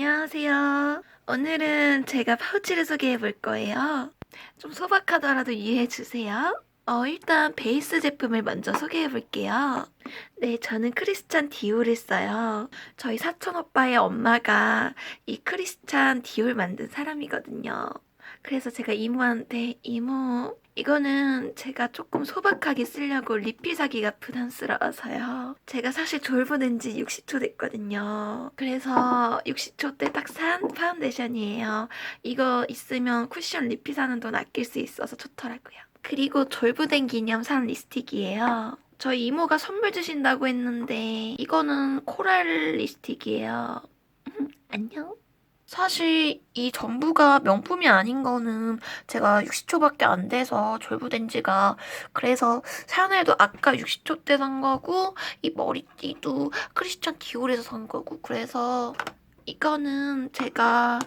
안녕하세요. 오늘은 제가 파우치를 소개해 볼 거예요. 좀 소박하더라도 이해해 주세요. 어, 일단 베이스 제품을 먼저 소개해 볼게요. 네, 저는 크리스찬 디올을 써요. 저희 사촌 오빠의 엄마가 이 크리스찬 디올 만든 사람이거든요. 그래서 제가 이모한테 이모 이거는 제가 조금 소박하게 쓰려고 리필 사기가 부담스러워서요. 제가 사실 졸부된 지 60초 됐거든요. 그래서 60초 때 딱 산 파운데이션이에요. 이거 있으면 쿠션 리필 사는 돈 아낄 수 있어서 좋더라고요. 그리고 졸부된 기념 산 립스틱이에요. 저희 이모가 선물 주신다고 했는데 이거는 코랄 립스틱이에요. 안녕. 사실 이 전부가 명품이 아닌 거는 제가 60초밖에 안 돼서 졸부된 지가 그래서 샤넬도 아까 60초 때 산 거고 이 머리띠도 크리스찬 디올에서 산 거고 그래서 이거는 제가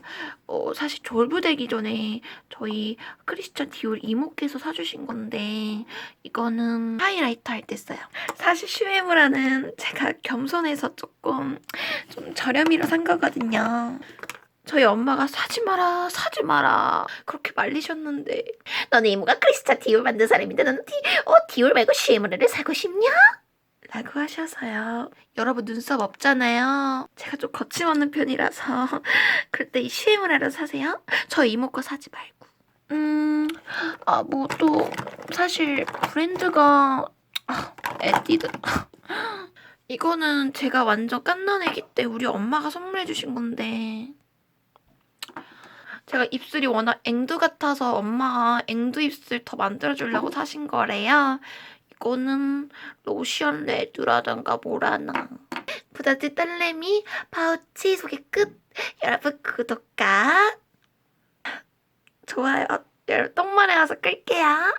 어, 사실 졸부되기 전에 저희 크리스찬 디올 이모께서 사주신 건데 이거는 하이라이터 할 때 써요. 사실 슈에무라는 제가 겸손해서 조금 좀 저렴이로 산 거거든요. 저희 엄마가 사지 마라 사지 마라 그렇게 말리셨는데 너네 이모가 크리스찬 디올 만든 사람인데 너는 디, 어, 디올 말고 슈에무라를 사고 싶냐? 라고 하셔서요. 여러분 눈썹 없잖아요. 제가 좀 거침없는 편이라서 그럴 때이 슈에무라를 사세요. 저 이모 거 사지 말고. 음, 아, 뭐 또 사실 브랜드가 아, 에뛰드. 이거는 제가 완전 깐난애기 때 우리 엄마가 선물해 주신 건데 제가 입술이 워낙 앵두 같아서 엄마가 앵두 입술 더 만들어주려고 사신 거래요. 이거는 로션 레드라던가 뭐라나. 부잣집 딸내미 파우치 소개 끝. 여러분 구독과 좋아요. 여러분 똥말에 와서 끌게요.